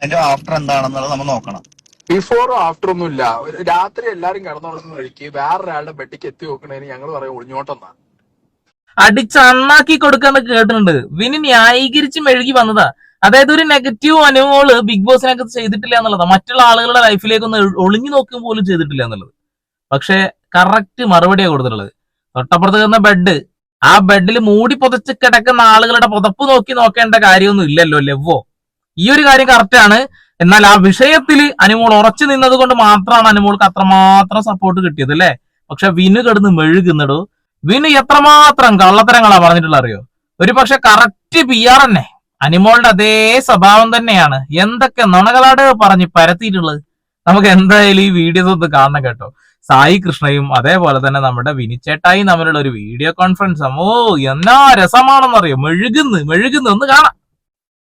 അതിന്റെ ആഫ്റ്റർ എന്താണെന്നുള്ളത് നമ്മൾ നോക്കണം. ബിഫോറും ആഫ്റ്റർ ഒന്നും ഇല്ല രാത്രി എല്ലാരും കിടന്നുറങ്ങുന്ന വഴിക്ക് വേറൊരാളുടെ ബെഡിക്ക് എത്തി നോക്കണേന് ഞങ്ങൾ പറയും ഒളിഞ്ഞോട്ടെന്നാ. അടിച്ചണ്ണാക്കി കൊടുക്കാന്ന് കേട്ടിട്ടുണ്ട്. വിനി ന്യായീകരിച്ച് മെഴുകി വന്നതാ. അതായത് ഒരു നെഗറ്റീവ് അനുഭവങ്ങൾ ബിഗ് ബോസിനകത്ത് ചെയ്തിട്ടില്ല എന്നുള്ളതാ. മറ്റുള്ള ആളുകളുടെ ലൈഫിലേക്ക് ഒന്ന് ഒളിഞ്ഞു നോക്കും പോലും ചെയ്തിട്ടില്ല എന്നുള്ളത്. പക്ഷെ കറക്റ്റ് മറുപടിയാണ് കൊടുത്തിട്ടുള്ളത്. തൊട്ടപ്പുറത്ത് കിടന്ന ബെഡ് ആ ബെഡിൽ മൂടി പുതച്ച് കിടക്കുന്ന ആളുകളുടെ പുതപ്പ് നോക്കി നോക്കേണ്ട കാര്യമൊന്നും ഇല്ലല്ലോ ലെവോ ഈ ഒരു കാര്യം കറക്റ്റ് ആണ്. എന്നാൽ ആ വിഷയത്തിൽ അനുമോൾ ഉറച്ചു നിന്നത് കൊണ്ട് മാത്രമാണ് അനുമോൾക്ക് അത്രമാത്രം സപ്പോർട്ട് കിട്ടിയത് അല്ലേ? പക്ഷെ വിനു കിടന്ന് മെഴുകുന്നിടൂ. വിനു എത്രമാത്രം കള്ളത്തരങ്ങളാ പറഞ്ഞിട്ടുള്ള അറിയോ? ഒരു പക്ഷെ കറക്റ്റ് പി ആർ തന്നെ. അനിമോളുടെ അതേ സ്വഭാവം തന്നെയാണ്. എന്തൊക്കെ നുണകളാട് പറഞ്ഞ് പരത്തിയിട്ടുള്ളത്. നമുക്ക് എന്തായാലും ഈ വീഡിയോസ് ഒന്ന് കാണണം കേട്ടോ. സായി കൃഷ്ണയും അതേപോലെ തന്നെ നമ്മുടെ വിനിച്ചേട്ടായും തമ്മിലുള്ള ഒരു വീഡിയോ കോൺഫറൻസ് ഓ എന്നാ രസമാണെന്നറിയോ? മെഴുകുന്നു മെഴുകുന്നു ഒന്ന് കാണാം.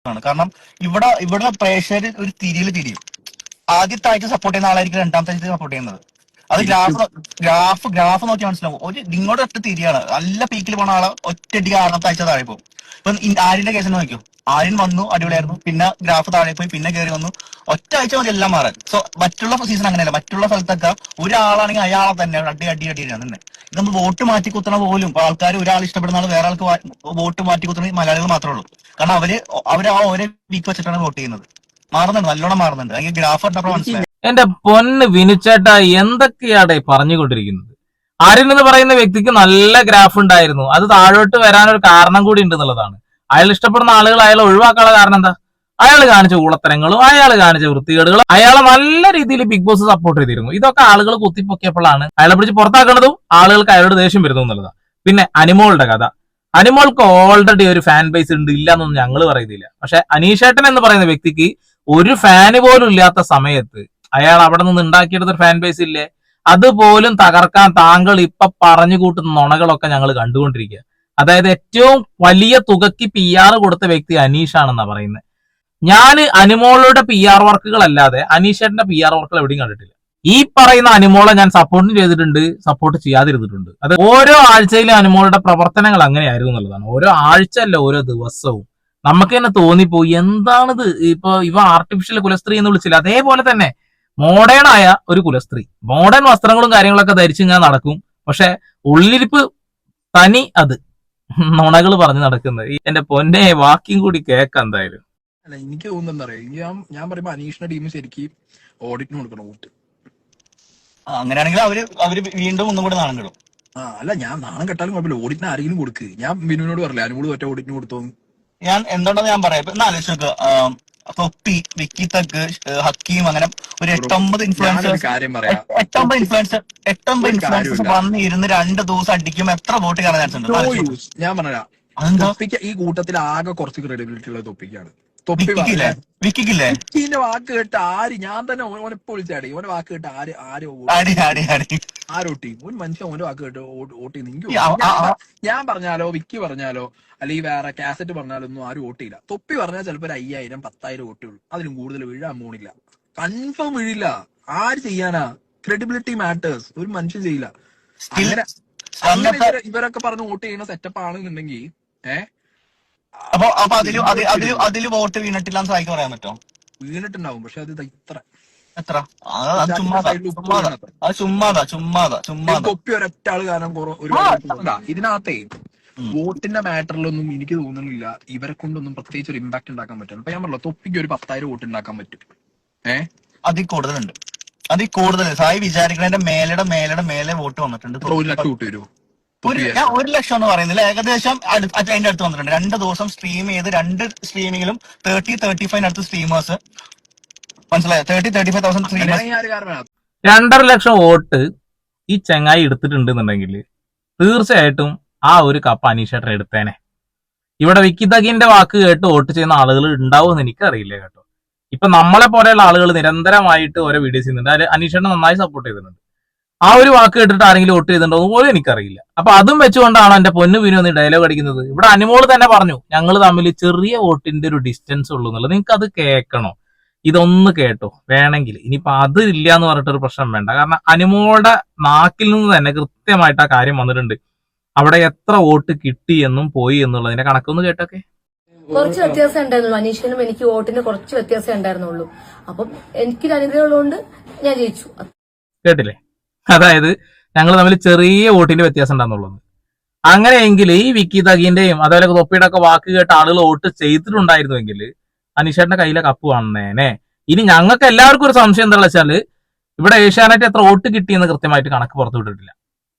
ആണ് കാരണം ഇവിടെ ഇവിടെ പ്രേക്ഷകർ ഒരു തിരിയിൽ തിരിയും ആദ്യത്തെ ആഴ്ച സപ്പോർട്ട് ചെയ്യുന്ന ആളായിരിക്കും രണ്ടാമത്തെ ആഴ്ച സപ്പോർട്ട് ചെയ്യുന്നത് അത് ഗ്രാഫ് ഗ്രാഫ് ഗ്രാഫ് നോക്കി മനസ്സിലാവും ഒരു നിങ്ങളുടെ ഒറ്റ തിരിയാണ് നല്ല പീക്കിൽ പോണ ആളെ ഒറ്റയടിക്ക് ആറാമത്തെ ആഴ്ച താഴെ പോകും ഇപ്പൊ ആര്യന്റെ കേസ് നോക്കിയോ ആര്യൻ വന്നു അടിപൊളിയായിരുന്നു പിന്നെ ഗ്രാഫ് താഴെ പോയി പിന്നെ കയറി വന്നു ഒറ്റ ആഴ്ച മതി എല്ലാം മാറാൻ സോ മറ്റുള്ള സീസൺ അങ്ങനെയല്ല മറ്റുള്ള സ്ഥലത്തൊക്കെ ഒരാളാണെങ്കിൽ അയാളെ തന്നെ അടി അടി അടി തന്നെ നമ്മൾ വോട്ട് മാറ്റി കുത്തണ പോലും ഇപ്പൊ ആൾക്കാർ ഒരാൾ ഇഷ്ടപ്പെടുന്ന ആൾ വേറെ ആൾക്ക് വോട്ട് മാറ്റി കുത്തണ മലയാളികൾ മാത്രമേ ഉള്ളൂ. കാരണം അവർ അവർ ആ ഓരോ വീക്ക് വെച്ചിട്ടാണ് വോട്ട് ചെയ്യുന്നത്. മാറുന്നുണ്ട് നല്ലോണം മാറുന്നുണ്ട്. അല്ലെങ്കിൽ ഗ്രാഫ് കണ്ടപ്പോൾ മനസ്സിലായി. എന്റെ പൊന്ന് വിനിച്ചേട്ട എന്തൊക്കെയാടെ പറഞ്ഞുകൊണ്ടിരിക്കുന്നത്? അരുൺ എന്ന് പറയുന്ന വ്യക്തിക്ക് നല്ല ഗ്രാഫ് ഉണ്ടായിരുന്നു. അത് താഴോട്ട് വരാനൊരു കാരണം കൂടി ഉണ്ട് എന്നുള്ളതാണ്. അയാൾ ഇഷ്ടപ്പെടുന്ന ആളുകൾ അയാൾ ഒഴിവാക്കാനുള്ള കാരണം എന്താ? അയാൾ കാണിച്ച ഊളത്തരങ്ങളും അയാൾ കാണിച്ച വൃത്തികേടുകളും അയാളെ നല്ല രീതിയിൽ ബിഗ് ബോസ് സപ്പോർട്ട് ചെയ്തിരുന്നു. ഇതൊക്കെ ആളുകൾ കുത്തിപ്പൊക്കിയപ്പോഴാണ് അയാളെ പിടിച്ച് പുറത്താക്കുന്നതും ആളുകൾക്ക് അയാളോട് ദേഷ്യം വരുന്നു എന്നുള്ളതാണ് പിന്നെ അനിമോളുടെ കഥ. അനിമോൾക്ക് ഓൾറെഡി ഒരു ഫാൻ ബേസ് ഉണ്ട് ഇല്ല എന്നൊന്നും ഞങ്ങൾ പറയുന്നില്ല. പക്ഷെ അനീഷേട്ടൻ എന്ന് പറയുന്ന വ്യക്തിക്ക് ഒരു ഫാന് പോലും ഇല്ലാത്ത സമയത്ത് അയാൾ അവിടെ നിന്ന് ഉണ്ടാക്കിയെടുത്ത ഒരു ഫാൻ ബേസ് ഇല്ലേ? അതുപോലും തകർക്കാൻ താങ്കൾ ഇപ്പൊ പറഞ്ഞു കൂട്ടുന്ന നുണകളൊക്കെ ഞങ്ങൾ കണ്ടുകൊണ്ടിരിക്കുക. അതായത് ഏറ്റവും വലിയ തുകയ്ക്ക് പി ആർ കൊടുത്ത വ്യക്തി അനീഷാണെന്നാ പറയുന്നത് ഞാൻ അനുമോളുടെ പി ആർ വർക്കുകൾ അല്ലാതെ അനീഷേട്ടന്റെ പി ആർ വർക്കുകൾ എവിടെയും കണ്ടിട്ടില്ല. ഈ പറയുന്ന അനുമോളെ ഞാൻ സപ്പോർട്ടും ചെയ്തിട്ടുണ്ട് സപ്പോർട്ട് ചെയ്യാതിരുന്നിട്ടുണ്ട്. അത് ഓരോ ആഴ്ചയിലും അനുമോളുടെ പ്രവർത്തനങ്ങൾ അങ്ങനെയായിരുന്നു എന്നുള്ളതാണ്. ഓരോ ആഴ്ച അല്ല ഓരോ ദിവസവും. നമുക്ക് തന്നെ തോന്നിപ്പോയി എന്താണിത്? ഇപ്പൊ ഇവ ആർട്ടിഫിഷ്യൽ കുലസ്ത്രീ എന്ന് വിളിച്ചില്ല. അതേപോലെ തന്നെ മോഡേൺ ആയ ഒരു കുലസ്ത്രീ. മോഡേൺ വസ്ത്രങ്ങളും കാര്യങ്ങളൊക്കെ ധരിച്ച് ഇങ്ങനെ നടക്കും. പക്ഷെ ഉള്ളിരിപ്പ് തനി അത്. നുണകൾ പറഞ്ഞു നടക്കുന്നത്. എന്റെ പൊന്നെ വാക്കിയും കൂടി കേൾക്കാം എന്തായാലും. അല്ല എനിക്ക് തോന്നുന്നത് എന്താ ഞാൻ ഞാൻ പറയുമ്പോ അനീഷിന്റെ ടീം ശരിക്കും ഓഡിറ്റിന് കൊടുക്കണം വോട്ട് അങ്ങനെയാണെങ്കിൽ അവർ അവർ വീണ്ടും ഒന്നും കൂടെ നാണം കിടും. ആ അല്ല ഞാൻ നാണം കെട്ടാലും കുഴപ്പമില്ല. ഓഡിറ്റിന് ആരെങ്കിലും കൊടുക്ക്. ഞാൻ ബിനുവിനോട് പറയില്ല അനുകൂട് ഒറ്റ ഓഡിറ്റിന് കൊടുത്തോന്ന് ഞാൻ എന്തുകൊണ്ടെന്ന് ഞാൻ പറയാം? ഇപ്പൊ ആലോചിച്ച് നോക്കുക തൊപ്പി വിക്കി തഗ് ഹക്കീം അങ്ങനെ ഒരു എട്ടൊമ്പത് ഇൻഫ്ലുവൻസേഴ്സ് എട്ടൊമ്പത് ഇൻഫ്ലുവൻസർ എട്ടൊമ്പത് ഇൻഫ്ലുവൻസർ ഇൻഫ്ലുവൻസേഴ്സ് വന്ന് ഇരുന്ന് രണ്ട് ദിവസം അടിക്കും എത്ര വോട്ട് കാണാൻ ചാൻസ് ഉണ്ട്. ഞാൻ പറഞ്ഞ ഈ കൂട്ടത്തിൽ ആകെ കുറച്ച് ക്രെഡിബിലിറ്റി ഉള്ള തൊപ്പിക്കാണ്. തൊപ്പി വിക്കിക്കില്ലേ? വിക്കിന്റെ വാക്ക് കേട്ട് ആര്? ഞാൻ തന്നെ ഓനെ ഇപ്പൊ വിളിച്ചാടി ഓന്റെ വാക്ക് കേട്ട് ആര്? ആര് ആരോട്ടി ഓൻ മനുഷ്യൻ ഓന്റെ വാക്ക് കേട്ട് ചെയ്യുന്ന എനിക്ക് ഞാൻ പറഞ്ഞാലോ വിക്കി പറഞ്ഞാലോ അല്ലെങ്കിൽ വേറെ കാസറ്റ് പറഞ്ഞാലോ ഒന്നും ആരും ഓട്ടിയില്ല തൊപ്പി പറഞ്ഞാൽ ചിലപ്പോ ഒരു അയ്യായിരം പത്തായിരം ഓട്ടിയുള്ളൂ ഉള്ളൂ. അതിലും കൂടുതൽ വീഴാൻ പോണില്ല. കൺഫേം വീഴില്ല. ആര് ചെയ്യാനാ? ക്രെഡിബിലിറ്റി മാറ്റേഴ്സ് ഒരു മനുഷ്യൻ ചെയ്യില്ല. അങ്ങനെ ഇവരൊക്കെ പറഞ്ഞ് വോട്ട് ചെയ്യുന്ന സെറ്റപ്പ് ആണെന്നുണ്ടെങ്കിൽ ഏഹ് അപ്പൊ അപ്പൊ അതിൽ അത് അതിൽ അതിൽ വോട്ട് വീണിട്ടില്ല എന്ന് സായിക്ക് പറയാൻ പറ്റോ? വീണിട്ടുണ്ടാവും പക്ഷെ അത് ഇത്ര. എത്ര? അത് ചുമ്മാതാ ചുമ്മാതാ അത് ചുമ്മാതാ ചുമ്മാതാ ചുമ്മാതാ തൊപ്പി ഒരൊറ്റ ആൾ കാരണം ഇതിനകത്തെ വോട്ടിന്റെ മാറ്ററിലൊന്നും എനിക്ക് തോന്നുന്നില്ല ഇവരെ കൊണ്ടൊന്നും പ്രത്യേകിച്ച് ഒരു ഇമ്പാക്ട് ഉണ്ടാക്കാൻ പറ്റില്ല. അപ്പൊ ഞാൻ പറഞ്ഞല്ലോ തൊപ്പിക്ക് ഒരു പത്തായിരം വോട്ട് ഉണ്ടാക്കാൻ പറ്റും. ഏഹ് അതിൽ കൂടുതലുണ്ട്. അതിൽ കൂടുതൽ. സായി വിചാരിക്കുന്നതിന്റെ മേലയുടെ മേലയുടെ മേലെ വോട്ട് വന്നിട്ടുണ്ട്. ഒരു ലക്ഷം വോട്ട് വരുമോ ഒരു ഞാൻ ഒരു ലക്ഷം എന്ന് പറയുന്നില്ല. ഏകദേശം അതിന്റെ അടുത്ത് വന്നിട്ടുണ്ട്. രണ്ട് ദിവസം സ്ട്രീം ചെയ്ത് രണ്ട് സ്ട്രീമിങ്ങിലും തേർട്ടി തേർട്ടി ഫൈവ് അടുത്ത് സ്ട്രീമേഴ്സ് മനസ്സിലായോ? Thirty thirty five thousand streamers രണ്ടര ലക്ഷം വോട്ട് ഈ ചെങ്ങായി എടുത്തിട്ടുണ്ട് എന്നുണ്ടെങ്കിൽ തീർച്ചയായിട്ടും ആ ഒരു കപ്പ് അനീഷേട്ടൻ എടുത്തേനെ. ഇവിടെ വിക്കിതകിന്റെ വാക്ക് കേട്ട് വോട്ട് ചെയ്യുന്ന ആളുകൾ ഉണ്ടാവുമെന്ന് എനിക്കറിയില്ല കേട്ടോ. ഇപ്പൊ നമ്മളെ പോലെയുള്ള ആളുകൾ നിരന്തരമായിട്ട് ഓരോ വീഡിയോസ് ചെയ്യുന്നുണ്ട്. അതിൽ അനീഷേട്ടൻ നന്നായി സപ്പോർട്ട് ചെയ്തിട്ടുണ്ട്. ആ ഒരു വാക്ക് കേട്ടിട്ട് ആരെങ്കിലും വോട്ട് ചെയ്തിട്ടുണ്ടോ എന്ന് പോലും എനിക്കറിയില്ല. അപ്പൊ അതും വെച്ചുകൊണ്ടാണ് എന്റെ പൊന്നു വിനു എന്ന് ഡയലോഗ് അടിക്കുന്നത്. ഇവിടെ അനുമോൾ തന്നെ പറഞ്ഞു ഞങ്ങൾ തമ്മിൽ ചെറിയ വോട്ടിന്റെ ഒരു ഡിസ്റ്റൻസ് ഉള്ളൂ എന്നുള്ളത്. നിങ്ങൾക്ക് അത് കേൾക്കണോ? ഇതൊന്ന് കേട്ടോ. വേണമെങ്കിൽ. ഇനിയിപ്പോ അത് ഇല്ല എന്ന് പറഞ്ഞിട്ടൊരു പ്രശ്നം വേണ്ട. കാരണം അനുമോളുടെ നാക്കിൽ നിന്ന് തന്നെ കൃത്യമായിട്ട് ആ കാര്യം വന്നിട്ടുണ്ട്. അവിടെ എത്ര വോട്ട് കിട്ടി എന്നും പോയി എന്നുള്ളതിന്റെ കണക്കൊന്ന് കേട്ടൊക്കെ. കുറച്ച് വ്യത്യാസം ഉണ്ടായിരുന്നുള്ളൂ അനീഷിനും എനിക്ക് വോട്ടിന് കുറച്ച് വ്യത്യാസം ഉണ്ടായിരുന്നുള്ളൂ. അപ്പം എനിക്കൊരു അനുഗ്രഹം ഉള്ളതുകൊണ്ട് ഞാൻ ജയിച്ചു. കേട്ടില്ലേ? അതായത് ഞങ്ങൾ തമ്മിൽ ചെറിയ വോട്ടിന്റെ വ്യത്യാസം ഉണ്ടാകുന്നുള്ളത് അങ്ങനെയെങ്കിൽ ഈ വിക്കി തകീന്റെയും അതേപോലെ തൊപ്പിയുടെ ഒക്കെ വാക്ക് കേട്ട ആളുകൾ വോട്ട് ചെയ്തിട്ടുണ്ടായിരുന്നുവെങ്കിൽ അനീഷേട്ടന്റെ കയ്യിലെ കപ്പ് കാണുന്നേനെ ഇനി ഞങ്ങൾക്ക് എല്ലാവർക്കും ഒരു സംശയം എന്താണെന്ന് വെച്ചാൽ ഇവിടെ ഏഷ്യാനെറ്റ് എത്ര വോട്ട് കിട്ടിയെന്ന് കൃത്യമായിട്ട് കണക്ക് പുറത്തു വിട്ടിട്ടില്ല.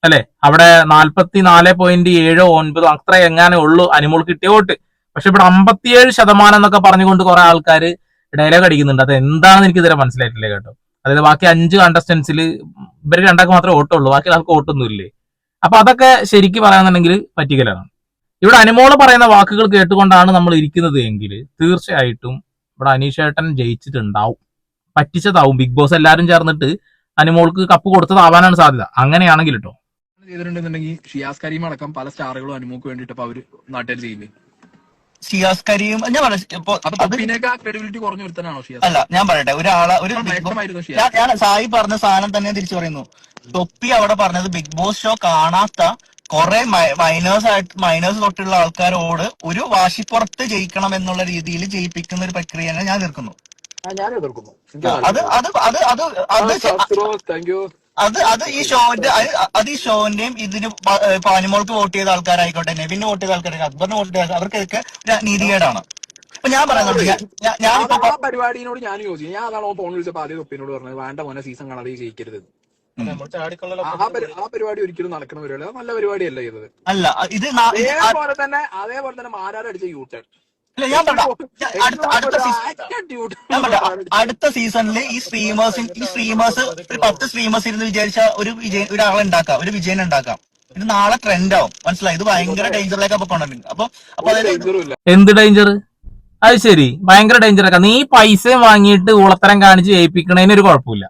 അല്ലെ? അവിടെ നാൽപ്പത്തി നാല് പോയിന്റ് ഏഴോ ഒൻപതോ അത്ര എങ്ങാനേ ഉള്ളൂ. അനിമോൾ കിട്ടിയ വോട്ട്. പക്ഷെ ഇവിടെ അമ്പത്തിയേഴ് ശതമാനം എന്നൊക്കെ പറഞ്ഞുകൊണ്ട് കുറെ ആൾക്കാർ ഡയലോഗ് അടിക്കുന്നുണ്ട്. അത് എന്താണെന്ന് എനിക്ക് ഇതുവരെ മനസ്സിലായിട്ടില്ല കേട്ടോ. അതായത് ബാക്കി അഞ്ച് കണ്ടസ്റ്റൻസിൽ ഇവർ രണ്ടാൾക്ക് മാത്രമേ ഓട്ടുള്ളൂ ബാക്കി ആൾക്ക് ഓട്ടൊന്നും ഇല്ലേ അപ്പൊ അതൊക്കെ ശരിക്കും പറയാന്നുണ്ടെങ്കിൽ പറ്റിക്കലാണ്. ഇവിടെ അനുമോൾ പറയുന്ന വാക്കുകൾ കേട്ടുകൊണ്ടാണ് നമ്മൾ ഇരിക്കുന്നത് എങ്കിൽ തീർച്ചയായിട്ടും ഇവിടെ അനീഷേട്ടൻ ജയിച്ചിട്ടുണ്ടാവും. പറ്റിച്ചതാവും. ബിഗ് ബോസ് എല്ലാവരും ചേർന്നിട്ട് അനുമോൾക്ക് കപ്പ് കൊടുത്തതാവാനാണ് സാധ്യത. അങ്ങനെയാണെങ്കിൽ കേട്ടോ ചെയ്തിട്ടുണ്ടെന്നുണ്ടെങ്കിൽ ഷിയാസ് കരീം അടക്കം പല സ്റ്റാറുകളും അനുമോക്ക് വേണ്ടിട്ട് അവർ നാട്ടിൽ ചെയ്യില്ലേ? ഷിയാസ് കരീം ഞാൻ പറയാം അപ്പൊ അത് ക്രെഡിബിലിറ്റി കുറഞ്ഞു വരുത്താനാണോ ഷിയാസ്? അല്ല ഞാൻ പറയട്ടെ. ഒരാളെ ഒരു ബിഗ് ബോസ് ഞാൻ ഞാൻ സായി പറഞ്ഞ സാധനം തന്നെ തിരിച്ചു പറയുന്നു. തൊപ്പി അവിടെ പറഞ്ഞത് ബിഗ് ബോസ് ഷോ കാണാത്ത കുറെ മൈനേഴ്സ് ആയിട്ട് മൈനേഴ്സ് തൊട്ടുള്ള ആൾക്കാരോട് ഒരു വാശിപ്പുറത്ത് ജയിക്കണം എന്നുള്ള രീതിയിൽ ജയിപ്പിക്കുന്ന ഒരു പ്രക്രിയനെ ഞാൻ എതിർക്കുന്നു. അത് അത് അത് അത് അത് താങ്ക് യു അത് അത് ഈ ഷോന്റെ അത് ഈ ഷോന്റെയും ഇതിന് പ- ഏ, ഇപ്പൊ അനിമോൾക്ക് വോട്ട് ചെയ്ത ആൾക്കാരായിക്കോട്ടെ നെവിന് വോട്ട് ചെയ്ത ആൾക്കാരായിക്കോട്ടെ അക്ബറിന് വോട്ട് ചെയ്ത അവർക്കൊക്കെ ഒരു നീതികേടാണ്. അപ്പൊ ഞാൻ പറയുന്നുണ്ട് ഞാനിപ്പോ പരിപാടിയോട് ഞാൻ യോജിക്കും ഞാൻ അതാണ് ഫോൺ വിളിച്ചപ്പോ ആദ്യം ഒപ്പിനോട് പറഞ്ഞത് വേണ്ട മോനെ സീസൺ കാണാതെ ഈ ജയിക്കരുത്. ആ ആ പരി- ആ പരിപാടി ഒരിക്കലും നടക്കുന്ന പരിപാടി അത് നല്ല പരിപാടിയല്ല ചെയ്തത്. അല്ല ഇത് അതേപോലെ തന്നെ അതേപോലെ തന്നെ മാരാരടിച്ച യൂട്ടേൺ ഞാൻ അടുത്ത സീസണിൽ ഈ സ്ട്രീമേഴ്സ് ഈ സ്ട്രീമേഴ്സ് ഒരു പത്ത് സ്ട്രീമേഴ്സ് ഇരുന്ന് വിചാരിച്ച ഒരു വിജയ ഒരാളെ ഉണ്ടാക്കാം ഒരു വിജയൻ ഉണ്ടാക്കാം. ഇത് നാളെ ട്രെൻഡ് ആവും. മനസ്സിലായി? ഇത് ഭയങ്കര ഡേഞ്ചറിലേക്ക് അപ്പൊ കൊണ്ടുവരും അപ്പൊ അപ്പൊ എന്ത് ഡേഞ്ചർ അത് ശരി ഭയങ്കര ഡേഞ്ചർ ആക്കാം. നീ പൈസ വാങ്ങിയിട്ട് ഊളത്തരം കാണിച്ച് ജയിപ്പിക്കണതിന് ഒരു കുഴപ്പമില്ല.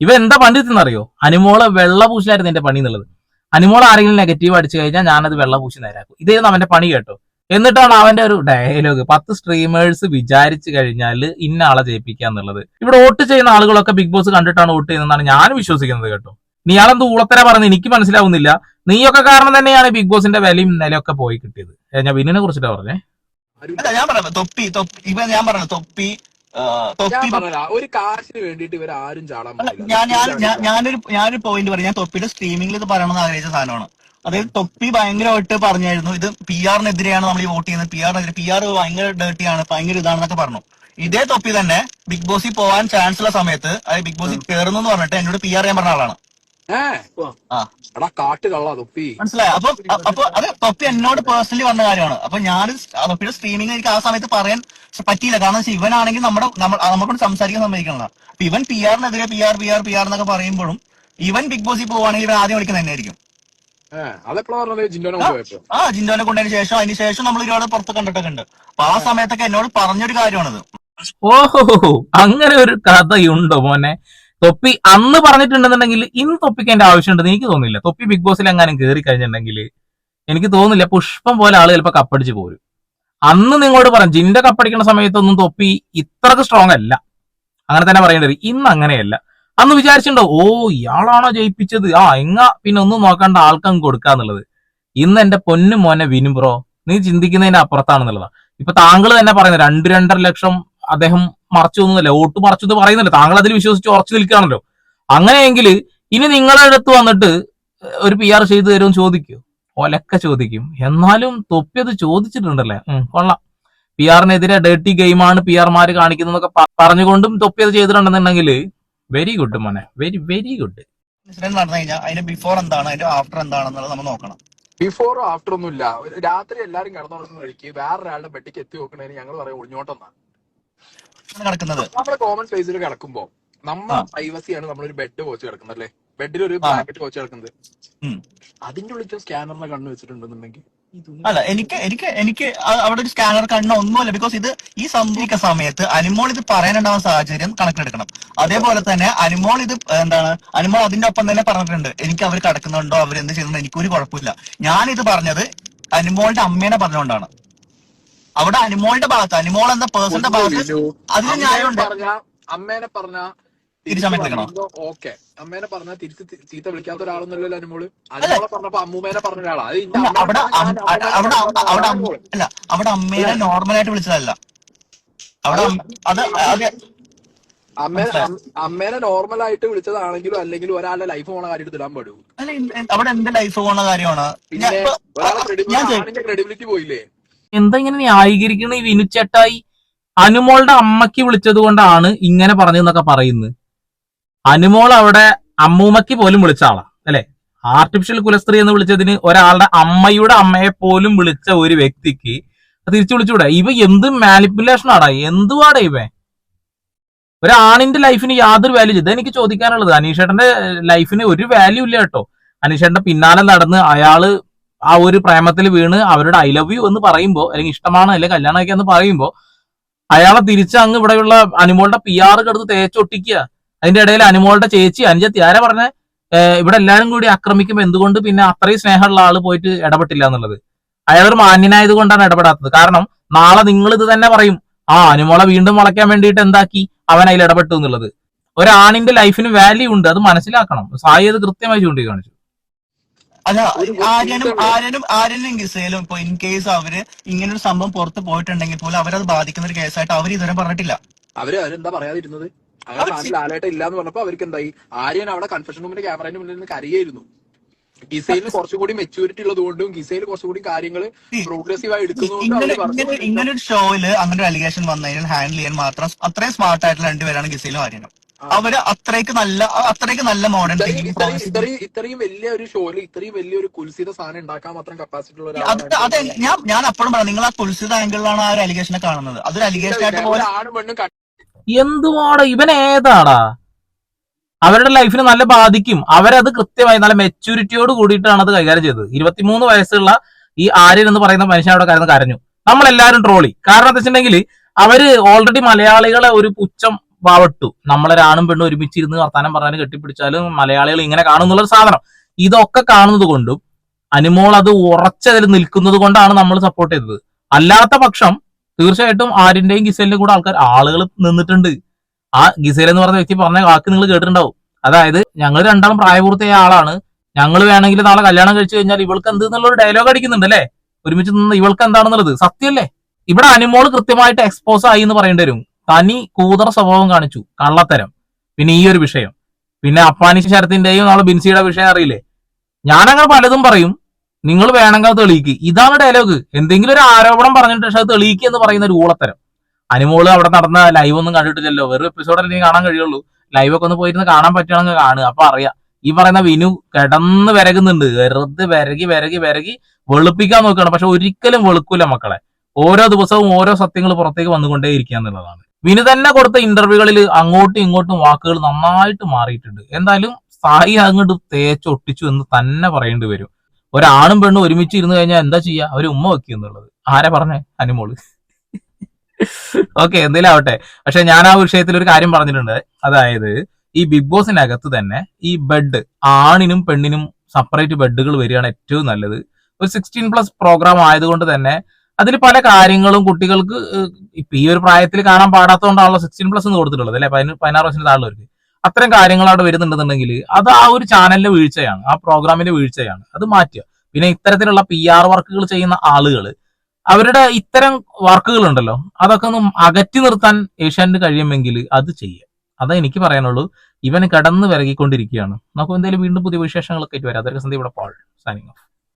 ഇവ എന്താ പണ്ടിട്ടെന്നറിയോ അനുമോളെ വെള്ള പൂശലായിരുന്നു എന്റെ പണി എന്നുള്ളത്. അനുമോൾ ആരെങ്കിലും നെഗറ്റീവ് അടിച്ചു കഴിഞ്ഞാൽ ഞാനത് വെള്ള പൂശി നേരാക്കും. ഇതായിരുന്നു അവന്റെ പണി കേട്ടോ. എന്നിട്ടാണ് അവന്റെ ഒരു ഡയലോഗ് പത്ത് സ്ട്രീമേഴ്സ് വിചാരിച്ചു കഴിഞ്ഞാൽ ഇന്ന ആളെ ജയിപ്പിക്കുക എന്നുള്ളത്. ഇവിടെ വോട്ട് ചെയ്യുന്ന ആളുകളൊക്കെ ബിഗ് ബോസ് കണ്ടിട്ടാണ് വോട്ട് ചെയ്യുന്നതെന്നാണ് ഞാൻ വിശ്വസിക്കുന്നത് കേട്ടോ. നീ ആളെന്ത് ഊളത്തര പറഞ്ഞു എനിക്ക് മനസ്സിലാവുന്നില്ല. നീയൊക്കെ കാരണം തന്നെയാണ് ബിഗ് ബോസിന്റെ വിലയും നിലയൊക്കെ പോയി കിട്ടിയത്. ഞാൻ വിനിനെ കുറിച്ചിട്ടാ പറഞ്ഞേ? അല്ല ഞാൻ പറയാം തൊപ്പി തൊപ്പി. ഇവ ഞാൻ പറഞ്ഞു തൊപ്പി ഞാൻ പറഞ്ഞ ഒരു കാശിന് വേണ്ടിട്ട് ഇവർ ആരും ചാടാൻ പാടില്ല. ഞാൻ ഞാൻ ഞാൻ- ഞാനൊരു ഞാനൊരു പോയിന്റ് പറയാം. ഞാൻ തൊപ്പിയുടെ സ്ട്രീമിംഗിൽ ഇത് പറയണമെന്ന് ആഗ്രഹിച്ച സാധനമാണ്. അതായത് തൊപ്പി ഭയങ്കരമായിട്ട് പറഞ്ഞായിരുന്നു. ഇത് പി ആറിനെതിരെയാണ് നമ്മൾ ഈ വോട്ട് ചെയ്യുന്നത്. പി ആറിനെതിരെ പി ആർ ഭയങ്കര ഡേർട്ടിയാണ് ഭയങ്കര ഇതാണെന്നൊക്കെ പറഞ്ഞു. ഇതേ തൊപ്പി തന്നെ ബിഗ് ബോസിൽ പോവാൻ ചാൻസ് ഉള്ള സമയത്ത് അത് ബിഗ് ബോസിൽ കയറുന്നു എന്ന് പറഞ്ഞിട്ട് എന്നോട് പി ആർ ചെയ്യാൻ പറഞ്ഞ ആളാണ്. മനസ്സിലായി? അപ്പൊ അപ്പൊ അത് തൊപ്പി എന്നോട് പേഴ്സണലി വന്ന കാര്യമാണ്. അപ്പൊ ഞാൻ തൊപ്പിയുടെ സ്ട്രീമിംഗ് എനിക്ക് ആ സമയത്ത് പറയാൻ പറ്റിയില്ല. കാരണം വെച്ചാൽ ഇവനാണെങ്കിൽ നമ്മുടെ നമ്മൾ നമ്മളോട് സംസാരിക്കാൻ സമ്മതിക്കണം അപ്പൊ ഇവൻ P ആറിനെതിരെ P R P R P R എന്നൊക്കെ പറയുമ്പോഴും ഇവൻ ബിഗ് ബോസിൽ പോവാണെങ്കിൽ ഇവൻ ആദ്യം വിളിക്കുന്നത് തന്നെയായിരിക്കും ആ ജിൻഡോനെ കൊണ്ടതിന് ശേഷം അതിന് ശേഷം നമ്മൾ ഒരുപാട് പുറത്ത് കണ്ടിട്ടൊക്കെ ഉണ്ട്. അപ്പൊ ആ സമയത്തൊക്കെ എന്നോട് പറഞ്ഞൊരു കാര്യമാണത്. ഓഹോ അങ്ങനെ ഒരു കഥയുണ്ടോ മോനെ? തൊപ്പി അന്ന് പറഞ്ഞിട്ടുണ്ടെന്നുണ്ടെങ്കിൽ ഇന്ന് തൊപ്പിക്ക് അതിന്റെ ആവശ്യമുണ്ടെന്ന് എനിക്ക് തോന്നുന്നില്ല. തൊപ്പി ബിഗ് ബോസിൽ എങ്ങാനും കയറി കഴിഞ്ഞിട്ടുണ്ടെങ്കിൽ എനിക്ക് തോന്നില്ല പുഷ്പം പോലെ ആൾ ചിലപ്പോ കപ്പടിച്ച് പോരും. അന്ന് നിങ്ങളോട് പറയാം ജിന്റെ കപ്പടിക്കുന്ന സമയത്തൊന്നും തൊപ്പി ഇത്രക്ക് സ്ട്രോങ് അല്ല. അങ്ങനെ തന്നെ പറയേണ്ടത് ഇന്ന് അങ്ങനെയല്ല. അന്ന് വിചാരിച്ചിട്ടുണ്ടോ ഓ ഇയാളാണോ ജയിപ്പിച്ചത്? ആ എങ്ങ പിന്നെ ഒന്നും നോക്കണ്ട ആൾക്കങ്ങ് കൊടുക്കാന്നുള്ളത് ഇന്ന് എന്റെ പൊന്നു മോനെ വിനും ബ്രോ നീ ചിന്തിക്കുന്നതിന്റെ അപ്പുറത്താണെന്നുള്ളതാണ് ഇപ്പൊ താങ്കൾ തന്നെ പറയുന്നത് രണ്ട് രണ്ടര ലക്ഷം അദ്ദേഹം മറച്ചു ഒന്നുമില്ല വോട്ട് മറച്ചു എന്ന് പറയുന്നില്ല. താങ്കൾ അതിൽ വിശ്വസിച്ച് ഉറച്ചു നിൽക്കുകയാണല്ലോ. അങ്ങനെയെങ്കിൽ ഇനി നിങ്ങളുടെ അടുത്ത് വന്നിട്ട് ഒരു പി ആർ ചെയ്തു തരുമെന്ന് ചോദിക്കൂ. ഒലക്ക ചോദിക്കും. എന്നാലും തൊപ്പിയത് ചോദിച്ചിട്ടുണ്ടല്ലേ? കൊള്ളാം. പി ആറിനെതിരെ ഡേർട്ടി ഗെയിമാണ് പി ആർമാര് കാണിക്കുന്നതൊക്കെ പറഞ്ഞുകൊണ്ടും തൊപ്പിയത് ചെയ്തിട്ടുണ്ടെന്നുണ്ടെങ്കിൽ വെരി ഗുഡ് മോനെ. വെരി വെരി ഗുഡ് ഇൻസിഡന്റ് നടന്നു കഴിഞ്ഞാൽ അതിന്റെ ബിഫോർ എന്താണ് അതിന്റെ ആഫ്റ്റർ എന്താണെന്നുള്ളത് നമ്മൾ നോക്കണം. ബിഫോറും ആഫ്റ്റർ ഒന്നും ഇല്ല രാത്രി എല്ലാരും കിടന്നുറങ്ങുന്ന വഴിക്ക് വേറൊരാളുടെ പെട്ടിക്ക് എത്തി നോക്കണേന് ഞങ്ങൾ പറയാം ഒഴിഞ്ഞോട്ടൊന്നാണ് നമ്മുടെ കിടക്കുന്നത് കോമൺ സ്പേസിൽ കിടക്കുമ്പോ നമ്മുടെ. പ്രൈവസിയാണ് നമ്മളൊരു ബെഡ് കോച്ച് കിടക്കുന്നത് അല്ലേ? ബെഡിൽ ഒരു. ബ്ലാങ്കറ്റ് കോച്ച് കിടക്കുന്നത്. അതിന്റെ ഉള്ളിൽ സ്കാനറിനെ കണ്ണു വെച്ചിട്ടുണ്ടെന്നുണ്ടെങ്കിൽ അല്ല എനിക്ക് എനിക്ക് എനിക്ക് അവിടെ ഒരു സ്കാനർ കണ്ണോ ഒന്നുമല്ല ബിക്കോസ് ഇത് ഈ സംഭവിക്കുന്ന സമയത്ത് അനിമോൾ ഇത് പറയാനുണ്ടാവുന്ന സാഹചര്യം കണക്കിലെടുക്കണം. അതേപോലെ തന്നെ അനിമോൾ ഇത് എന്താണ് അനിമോൾ അതിന്റെ ഒപ്പം തന്നെ പറഞ്ഞിട്ടുണ്ട് എനിക്ക് അവർ കിടക്കുന്നുണ്ടോ അവർ എന്ത് ചെയ്യുന്നുണ്ടോ എനിക്കൊരു കുഴപ്പമില്ല. ഞാൻ ഇത് പറഞ്ഞത് അനിമോളുടെ അമ്മേനെ പറഞ്ഞുകൊണ്ടാണ്. അവിടെ അനിമോളുടെ ഭാഗത്ത് അനിമോൾ എന്ന പേഴ്സണിന്റെ ഭാഗത്ത് അതിന് ഞാനുണ്ട് പറഞ്ഞ അമ്മേനെ പറഞ്ഞ തിരിച്ചമ്മ ഓക്കെ. അമ്മേനെ പറഞ്ഞാൽ തിരിച്ച് ചീത്ത വിളിക്കാത്ത ഒരാളൊന്നുമല്ലല്ലോ അനുമോൾ അനുമോളെ പറഞ്ഞപ്പോ അമ്മൂമ്മേനെ പറഞ്ഞ ഒരാളാ. അവിടെ അവിടെ അവിടെ. അല്ല അവിടെ അമ്മേനെ നോർമലായിട്ട് വിളിച്ചതല്ല. അവിടെ അത് അത് അമ്മേനെ അമ്മേനെ നോർമൽ ആയിട്ട് വിളിച്ചതാണെങ്കിലും അല്ലെങ്കിൽ ഒരാളുടെ ലൈഫ് പോണ കാര്യം എടുത്തിടാൻ പാടൂ അവിടെ എന്റെ ലൈഫ് പോണ കാര്യമാണ്. ക്രെഡിബിലിറ്റി പോയില്ലേ? എന്താ ഇങ്ങനെ ന്യായീകരിക്കണ ഈ വിനുച്ചേട്ടായി അനുമോളുടെ അമ്മയ്ക്ക് വിളിച്ചത് കൊണ്ടാണ് ഇങ്ങനെ പറഞ്ഞെന്നൊക്കെ പറയുന്നത്. അനുമോൾ അവിടെ അമ്മൂമ്മയ്ക്ക് പോലും വിളിച്ച ആളാ അല്ലെ? ആർട്ടിഫിഷ്യൽ കുലസ്ത്രീ എന്ന് വിളിച്ചതിന് ഒരാളുടെ അമ്മയുടെ അമ്മയെ പോലും വിളിച്ച ഒരു വ്യക്തിക്ക് തിരിച്ചു വിളിച്ചുകൂടെ? ഇവ എന്ത് മാനിപ്പുലേഷൻ ആടാ? എന്തുവാടാ ഇവൻ? ഒരാണിന്റെ ലൈഫിന് യാതൊരു വാല്യൂ ഇത് എനിക്ക് ചോദിക്കാനുള്ളത്. അനീഷേട്ടന്റെ ലൈഫിന് ഒരു വാല്യൂ ഇല്ല കേട്ടോ. അനീഷേട്ടന്റെ പിന്നാലെ നടന്ന് അയാൾ ആ ഒരു പ്രേമത്തിൽ വീണ് അവരുടെ ഐ ലവ് യു എന്ന് പറയുമ്പോൾ അല്ലെങ്കിൽ ഇഷ്ടമാണ് അല്ലെങ്കിൽ കല്യാണമൊക്കെ എന്ന് പറയുമ്പോൾ അയാളെ തിരിച്ച് അങ്ങ് ഇവിടെയുള്ള അനുമോളുടെ പി ആർ കെടുത്ത് തേച്ചൊട്ടിക്കുക അതിന്റെ ഇടയിൽ അനുമോളുടെ ചേച്ചി അനുജത്തി ആരാ പറഞ്ഞ? ഇവിടെ എല്ലാരും കൂടി ആക്രമിക്കുമ്പോൾ എന്തുകൊണ്ട് പിന്നെ അത്രയും സ്നേഹമുള്ള ആൾ പോയിട്ട് ഇടപെട്ടില്ല എന്നുള്ളത്? അയാൾ ഒരു മാന്യനായത് കൊണ്ടാണ് ഇടപെടാത്തത്. കാരണം നാളെ നിങ്ങൾ ഇത് തന്നെ പറയും ആ അനുമോളെ വീണ്ടും വളയ്ക്കാൻ വേണ്ടിയിട്ട് എന്താക്കി? അവൻ അതിൽ ഇടപെട്ടു എന്നുള്ളത്. ഒരാണിന്റെ ലൈഫിന് വാല്യൂ ഉണ്ട് അത് മനസ്സിലാക്കണം. സായി അത് കൃത്യമായി ചൂണ്ടിക്കാണിച്ചു. അല്ല ആര്യനും ആര്യനും ആര്യനും ഗിസയിലും ഇപ്പൊ ഇൻ കേസ് അവർ ഇങ്ങനൊരു സംഭവം പുറത്ത് പോയിട്ടുണ്ടെങ്കിൽ പോലും അവരത് ബാധിക്കുന്ന ഒരു കേസായിട്ട് അവർ ഇതുവരെ പറഞ്ഞിട്ടില്ല. അവർ അവരെന്താ പറയാതിരുന്നത്? അങ്ങനെ അവർ നാട്ടിൽ ലാലേട്ട ഇല്ലാന്ന് പറഞ്ഞപ്പോ അവർക്ക് എന്തായി? ആര്യൻ അവിടെ കൺഫെഷൻ റൂമിന്റെ ക്യാമറയുടെ മുന്നിൽ നിന്ന് കരയായിരുന്നു. ഗിസയിൽ കുറച്ചുകൂടി മെച്ചൂരിറ്റി ഉള്ളത് കൊണ്ടും ഗിസൈൽ കുറച്ചുകൂടി കാര്യങ്ങൾ പ്രോഗ്രസീവ് ആയി എടുക്കുന്നതുകൊണ്ടും ഇങ്ങനെ പറഞ്ഞു ഇങ്ങനെ ഒരു ഷോയിൽ അങ്ങനെ ഒരു അലിഗേഷൻ വന്നു കഴിഞ്ഞാൽ ഹാൻഡിൽ ചെയ്യാൻ മാത്രം അത്രയും സ്മാർട്ട് ആയിട്ടുള്ള രണ്ടുപേരാണ് ഗിസയിലും ആര്യനും. അവർ അത്രയ്ക്ക് നല്ല അത്രയ്ക്ക് നല്ല മോഡേൺ ഇത്രയും വലിയ ഇത്രയും ഷോയിൽ ഇത്രയും വലിയ ഒരു ഷോയിൽ ഇത്രയും വലിയൊരു കുൽസിത സാധനം ഉണ്ടാക്കാൻ മാത്രം കപ്പാസിറ്റി ഉള്ള അത് അത് ഞാൻ ഞാൻ അപ്പോഴും പറയാം നിങ്ങൾ ആ കുൽസിത ആംഗിളിലാണ് ആ ഒരു അലിഗേഷനെ കാണുന്നത്. അതൊരു അലിഗേഷൻ ആയിട്ട് പോലെ ആണും പെണ്ണും എന്തുവാടാ ഇവൻ ഏതാടാ? അവരുടെ ലൈഫിന് നല്ല ബാധിക്കും. അവരത് കൃത്യമായി നല്ല മെച്ചൂരിറ്റിയോട് കൂടിയിട്ടാണ് അത് കൈകാര്യം ചെയ്തത്. ഇരുപത്തിമൂന്ന് വയസ്സുള്ള ഈ ആര്യൻ എന്ന് പറയുന്ന മനുഷ്യൻ അവിടെ കരന്ന് കരഞ്ഞു. നമ്മളെല്ലാരും ട്രോളി കാരണം എന്താ വെച്ചിട്ടുണ്ടെങ്കിൽ അവർ ഓൾറെഡി മലയാളികളെ ഒരു പുച്ഛം വാവട്ടു. നമ്മളൊരാണും പെണ്ണും ഒരുമിച്ചിരുന്ന് വർത്താനം പറഞ്ഞാലും കെട്ടിപ്പിടിച്ചാലും മലയാളികൾ ഇങ്ങനെ കാണുന്നുള്ള സാധനം. ഇതൊക്കെ കാണുന്നത് കൊണ്ടും അനുമോൾ അത് ഉറച്ചതിൽ നിൽക്കുന്നത് കൊണ്ടാണ് നമ്മൾ സപ്പോർട്ട് ചെയ്തത്. അല്ലാത്ത പക്ഷം തീർച്ചയായിട്ടും ആരിന്റെയും ഗിസലിന്റെയും കൂടെ ആൾക്കാർ ആളുകൾ നിന്നിട്ടുണ്ട്. ആ ഗിസേൽ എന്ന് പറഞ്ഞ വ്യക്തി പറഞ്ഞ വാക്ക് നിങ്ങൾ കേട്ടിട്ടുണ്ടാവും. അതായത് ഞങ്ങൾ രണ്ടാളും പ്രായപൂർത്തിയായ ആളാണ്. ഞങ്ങൾ വേണമെങ്കിൽ നാളെ കല്യാണം കഴിച്ചു കഴിഞ്ഞാൽ ഇവൾക്ക് എന്ത് എന്നുള്ള ഒരു ഡയലോഗ് അടിക്കുന്നുണ്ട് അല്ലേ? ഒരുമിച്ച് നിന്ന് ഇവൾക്ക് എന്താണെന്നുള്ളത്. സത്യമല്ലേ ഇവിടെ അനുമോൾ കൃത്യമായിട്ട് എക്സ്പോസ് ആയി എന്ന് പറയേണ്ടി വരും. തനി കൂതറ സ്വഭാവം കാണിച്ചു. കള്ളത്തരം. പിന്നെ ഈ ഒരു വിഷയം. പിന്നെ അപ്പാനി ശരത്തിന്റെയും നാളെ ബിൻസിയുടെ വിഷയം അറിയില്ലേ? ഞാനങ്ങനെ പലതും പറയും. നിങ്ങൾ വേണമെങ്കിൽ അത് തെളിയിക്ക്. ഇതാണ് ഡയലോഗ് എന്തെങ്കിലും ഒരു ആരോപണം പറഞ്ഞിട്ട് പക്ഷെ അത് തെളിയിക്കുക എന്ന് പറയുന്ന ഒരു ഊളത്തരം. അനുമോൾ അവിടെ നടന്ന ലൈവ് ഒന്നും കണ്ടിട്ടില്ലല്ലോ. വെറും അല്ലെങ്കിൽ കാണാൻ കഴിയുള്ളൂ. ലൈവ് ഒക്കെ ഒന്ന് പോയിരുന്ന് കാണാൻ പറ്റുകയാണെങ്കിൽ കാണുക. അപ്പൊ അറിയാം. ഈ പറയുന്ന വിനു കിടന്ന് വിരകുന്നുണ്ട്. വെറുതെ വിരകി വിരകി വിരകി വെളുപ്പിക്കാൻ നോക്കുകയാണ്. പക്ഷെ ഒരിക്കലും വെളുക്കൂല മക്കളെ. ഓരോ ദിവസവും ഓരോ സത്യങ്ങൾ പുറത്തേക്ക് വന്നുകൊണ്ടേ ഇരിക്കുക എന്നുള്ളതാണ്. വിനു തന്നെ കൊടുത്ത ഇന്റർവ്യൂകളിൽ അങ്ങോട്ടും ഇങ്ങോട്ടും വാക്കുകൾ നന്നായിട്ട് മാറിയിട്ടുണ്ട്. എന്തായാലും സായി അങ്ങോട്ട് തേച്ചൊട്ടിച്ചു എന്ന് തന്നെ പറയേണ്ടി വരും. ഒരാണും പെണ്ണും ഒരുമിച്ച് ഇരുന്ന് കഴിഞ്ഞാൽ എന്താ ചെയ്യുക അവർ ഉമ്മ വെക്കുക എന്നുള്ളത്. ആരാ പറഞ്ഞേ? അനുമോൾ. ഓക്കെ എന്തെങ്കിലും ആവട്ടെ. പക്ഷെ ഞാൻ ആ വിഷയത്തിൽ ഒരു കാര്യം പറഞ്ഞിട്ടുണ്ട്. അതായത് ഈ ബിഗ് ബോസിനകത്ത് തന്നെ ഈ ബെഡ് ആണിനും പെണ്ണിനും സെപ്പറേറ്റ് ബെഡുകൾ വരികയാണ് ഏറ്റവും നല്ലത്. ഒരു സിക്സ്റ്റീൻ പ്ലസ് പ്രോഗ്രാം ആയതുകൊണ്ട് തന്നെ അതിൽ പല കാര്യങ്ങളും കുട്ടികൾക്ക് ഇപ്പൊ ഈ ഒരു പ്രായത്തിൽ കാണാൻ പാടാത്തതുകൊണ്ടാണല്ലോ സിക്സ്റ്റീൻ പ്ലസ് എന്ന് കൊടുത്തിട്ടുള്ളത് അല്ലെ? പതിന- പതിനാറ് വയസ്സിന് താഴെയുള്ളവർക്ക്. അത്തരം കാര്യങ്ങൾ അവിടെ വരുന്നുണ്ടെന്നുണ്ടെങ്കിൽ അത് ആ ഒരു ചാനലിന്റെ വീഴ്ചയാണ് ആ പ്രോഗ്രാമിന്റെ വീഴ്ചയാണ്. അത് മാറ്റുക. പിന്നെ ഇത്തരത്തിലുള്ള പി ആർ വർക്കുകൾ ചെയ്യുന്ന ആളുകൾ അവരുടെ ഇത്തരം വർക്കുകൾ ഉണ്ടല്ലോ അതൊക്കെ ഒന്ന് അകറ്റി നിർത്താൻ ഏഷ്യാനെറ്റ് കഴിയുമെങ്കിൽ അത് ചെയ്യുക. അതാ എനിക്ക് പറയാനുള്ളൂ. ഇവൻ കടന്ന് വിറകിക്കൊണ്ടിരിക്കുകയാണ് നമുക്ക് എന്തായാലും വീണ്ടും പുതിയ വിശേഷങ്ങളൊക്കെ ആയിട്ട് വരാം. അതൊക്കെ സന്ധ്യ ഇവിടെ പാൾ സൈനിങ് ഓഫ്